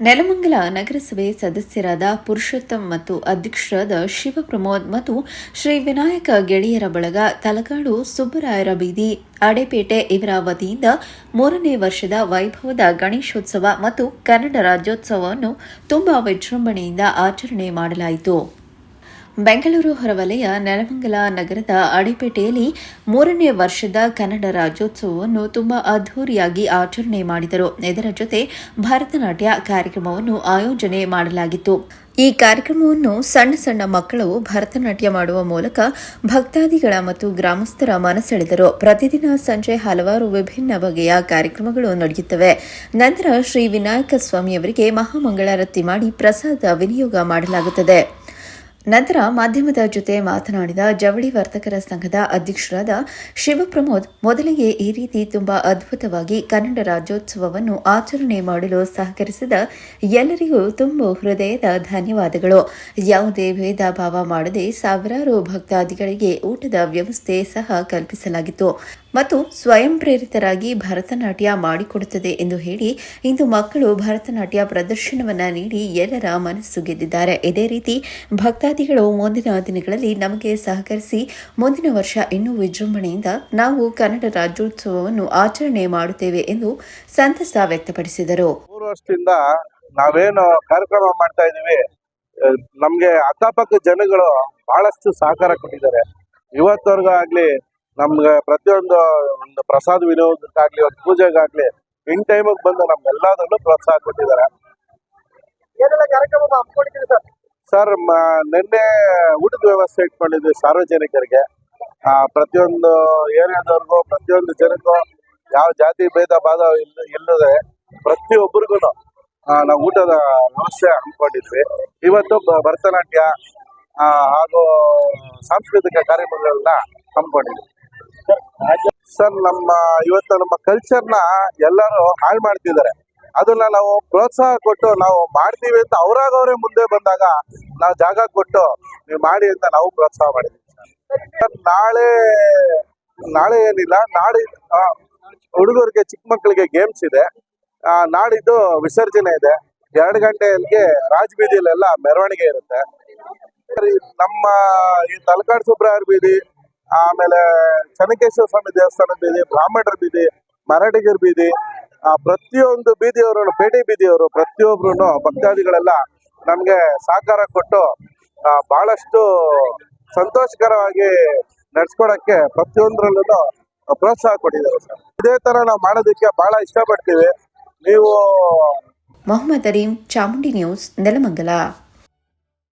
ನೆಲಮಂಗಲ ನಗರಸಭೆ ಸದಸ್ಯರಾದ ಪುರುಷೋತ್ತಮ್ ಮತ್ತು ಅಧ್ಯಕ್ಷರಾದ ಶಿವಪ್ರಮೋದ್ ಮತ್ತು ಶ್ರೀ ವಿನಾಯಕ ಗೆಳೆಯರ ಬಳಗ ತಲಕಾಡು ಸುಬ್ಬರಾಯರ ಬೀದಿ ಅಡೆಪೇಟೆ ಇವರ ವತಿಯಿಂದ ಮೂರನೇ ವರ್ಷದ ವೈಭವದ ಗಣೇಶೋತ್ಸವ ಮತ್ತು ಕನ್ನಡ ರಾಜ್ಯೋತ್ಸವವನ್ನು ತುಂಬಾ ವಿಜೃಂಭಣೆಯಿಂದ ಆಚರಣೆ ಮಾಡಲಾಯಿತು. ಬೆಂಗಳೂರು ಹೊರವಲಯ ನೆಲಮಂಗಲ ನಗರದ ಅಡಿಪೇಟೆಯಲ್ಲಿ ಮೂರನೇ ವರ್ಷದ ಕನ್ನಡ ರಾಜ್ಯೋತ್ಸವವನ್ನು ತುಂಬಾ ಅದ್ಧೂರಿಯಾಗಿ ಆಚರಣೆ ಮಾಡಿದರು. ಇದರ ಜೊತೆ ಭರತನಾಟ್ಯ ಕಾರ್ಯಕ್ರಮವನ್ನು ಆಯೋಜನೆ ಮಾಡಲಾಗಿತ್ತು. ಈ ಕಾರ್ಯಕ್ರಮವನ್ನು ಸಣ್ಣ ಸಣ್ಣ ಮಕ್ಕಳು ಭರತನಾಟ್ಯ ಮಾಡುವ ಮೂಲಕ ಭಕ್ತಾದಿಗಳ ಮತ್ತು ಗ್ರಾಮಸ್ಥರ ಮನಸೆಳೆದರು. ಪ್ರತಿದಿನ ಸಂಜೆ ಹಲವಾರು ವಿಭಿನ್ನ ಬಗೆಯ ಕಾರ್ಯಕ್ರಮಗಳು ನಡೆಯುತ್ತವೆ. ನಂತರ ಶ್ರೀ ವಿನಾಯಕ ಸ್ವಾಮಿಯವರಿಗೆ ಮಹಾಮಂಗಳಾರತಿ ಮಾಡಿ ಪ್ರಸಾದ ವಿನಿಯೋಗ ಮಾಡಲಾಗುತ್ತದೆ. ನಂತರ ಮಾಧ್ಯಮದ ಜೊತೆ ಮಾತನಾಡಿದ ಜವಳಿ ವರ್ತಕರ ಸಂಘದ ಅಧ್ಯಕ್ಷರಾದ ಶಿವಪ್ರಮೋದ್, ಮೊದಲಿಗೆ ಈ ರೀತಿ ತುಂಬಾ ಅದ್ಭುತವಾಗಿ ಕನ್ನಡ ರಾಜ್ಯೋತ್ಸವವನ್ನು ಆಚರಣೆ ಮಾಡಲು ಸಹಕರಿಸಿದ ಎಲ್ಲರಿಗೂ ತುಂಬ ಹೃದಯದ ಧನ್ಯವಾದಗಳು. ಯಾವುದೇ ಭೇದ ಭಾವ ಮಾಡದೆ ಸಾವಿರಾರು ಭಕ್ತಾದಿಗಳಿಗೆ ಊಟದ ವ್ಯವಸ್ಥೆ ಸಹ ಕಲ್ಪಿಸಲಾಗಿತ್ತು. ಮತ್ತು ಸ್ವಯಂ ಪ್ರೇರಿತರಾಗಿ ಭರತನಾಟ್ಯ ಮಾಡಿಕೊಡುತ್ತದೆ ಎಂದು ಹೇಳಿ ಇಂದು ಮಕ್ಕಳು ಭರತನಾಟ್ಯ ಪ್ರದರ್ಶನವನ್ನ ನೀಡಿ ಎಲ್ಲರ ಮನಸ್ಸು ಗೆದ್ದಿದ್ದಾರೆ. ಇದೇ ರೀತಿ ಭಕ್ತಾದಿಗಳು ಮುಂದಿನ ದಿನಗಳಲ್ಲಿ ನಮಗೆ ಸಹಕರಿಸಿ ಮುಂದಿನ ವರ್ಷ ಇನ್ನೂ ವಿಜೃಂಭಣೆಯಿಂದ ನಾವು ಕನ್ನಡ ರಾಜ್ಯೋತ್ಸವವನ್ನು ಆಚರಣೆ ಮಾಡುತ್ತೇವೆ ಎಂದು ಸಂತಸ ವ್ಯಕ್ತಪಡಿಸಿದರು. ಮೂರು ವರ್ಷದಿಂದ ನಾವೇನು ಕಾರ್ಯಕ್ರಮ ಮಾಡ್ತಾ ಇದೀವಿ ನಮ್ಗೆ ಅಕ್ಕಪಕ್ಕ ಜನಗಳು ಬಹಳಷ್ಟು ಸಹಕಾರ ಕೊಟ್ಟಿದ್ದಾರೆ. ಇವತ್ತವರೆಗೂ ಆಗ್ಲಿ ನಮ್ಗೆ ಪ್ರತಿಯೊಂದು ಒಂದು ಪ್ರಸಾದ ವಿನಿಯೋಗಕ್ಕಾಗ್ಲಿ ಒಂದು ಪೂಜೆಗಾಗ್ಲಿ ಇನ್ ಟೈಮಿಗೆ ಬಂದು ನಮ್ಗೆಲ್ಲದನ್ನು ಪ್ರೋತ್ಸಾಹ ಕೊಟ್ಟಿದ್ದಾರೆ. ಸರ್? ನಿನ್ನೆ ಊಟದ ವ್ಯವಸ್ಥೆ ಇಟ್ಕೊಂಡಿದ್ವಿ ಸಾರ್ವಜನಿಕರಿಗೆ. ಆ, ಪ್ರತಿಯೊಂದು ಏರಿಯಾದವ್ರಿಗೂ ಪ್ರತಿಯೊಂದು ಜನಕ್ಕೂ ಯಾವ ಜಾತಿ ಭೇದ ಭಾದ ಇಲ್ಲ ಇಲ್ಲದೆ ಪ್ರತಿಯೊಬ್ಬರಿಗೂ ನಾವು ಊಟದ ವ್ಯವಸ್ಥೆ ಹಮ್ಮಿಕೊಂಡಿದ್ವಿ. ಇವತ್ತು ಭರತನಾಟ್ಯ ಹಾಗೂ ಸಾಂಸ್ಕೃತಿಕ ಕಾರ್ಯಕ್ರಮಗಳನ್ನ ಹಮ್ಮಿಕೊಂಡಿದ್ವಿ. ಸರ್, ನಮ್ಮ ಇವತ್ತು ನಮ್ಮ ಕಲ್ಚರ್ನ ಎಲ್ಲರೂ ಹಾಳು ಮಾಡ್ತಿದ್ದಾರೆ. ಅದನ್ನ ನಾವು ಪ್ರೋತ್ಸಾಹ ಕೊಟ್ಟು ನಾವು ಮಾಡ್ತೀವಿ ಅಂತ ಅವ್ರಾಗ ಅವರೇ ಮುಂದೆ ಬಂದಾಗ ನಾವು ಜಾಗ ಕೊಟ್ಟು ನೀವು ಮಾಡಿ ಅಂತ ನಾವು ಪ್ರೋತ್ಸಾಹ ಮಾಡಿದ್ವಿ ಸರ್, ನಾಳೆ ನಾಳೆ ಏನಿಲ್ಲ. ನಾಡಿ ಹುಡುಗರಿಗೆ, ಚಿಕ್ಕ ಮಕ್ಕಳಿಗೆ ಗೇಮ್ಸ್ ಇದೆ. ನಾಡಿದ್ದು ವಿಸರ್ಜನೆ ಇದೆ. ಎರಡು ಗಂಟೆಗೆ ರಾಜಬೀದಿಯಲ್ಲೆಲ್ಲ ಮೆರವಣಿಗೆ ಇರುತ್ತೆ. ನಮ್ಮ ಈ ತಲಕಾಡು ಸುಬ್ರಾಯರ್ ಬೀದಿ ಆಮೇಲೆ ಚನ್ನಕೇಶ್ವರ ಸ್ವಾಮಿ ದೇವಸ್ಥಾನ ಬೀದಿ ಬ್ರಾಹ್ಮಣರ ಬೀದಿ ಮರಾಠಿಗರ ಬೀದಿ ಆ, ಪ್ರತಿಯೊಂದು ಬೀದಿಯವರು ಪೇಟೆ ಬೀದಿಯವರು ಪ್ರತಿಯೊಬ್ರು ಭಕ್ತಾದಿಗಳೆಲ್ಲ ನಮ್ಗೆ ಸಹಕಾರ ಕೊಟ್ಟು ಬಹಳಷ್ಟು ಸಂತೋಷಕರವಾಗಿ ನಡ್ಸ್ಕೊಳಕ್ಕೆ ಪ್ರತಿಯೊಂದರಲ್ಲೂ ಪ್ರೋತ್ಸಾಹ ಕೊಟ್ಟಿದ್ದಾರೆ ಸರ್. ಇದೇ ತರ ನಾವು ಮಾಡೋದಕ್ಕೆ ಬಹಳ ಇಷ್ಟಪಡ್ತೀವಿ. ನೀವು ಮೊಹಮ್ಮದ್ ಅರೀಂ ಚಾಮುಂಡಿ ನ್ಯೂಸ್ ನೆಲಮಂಗಲ.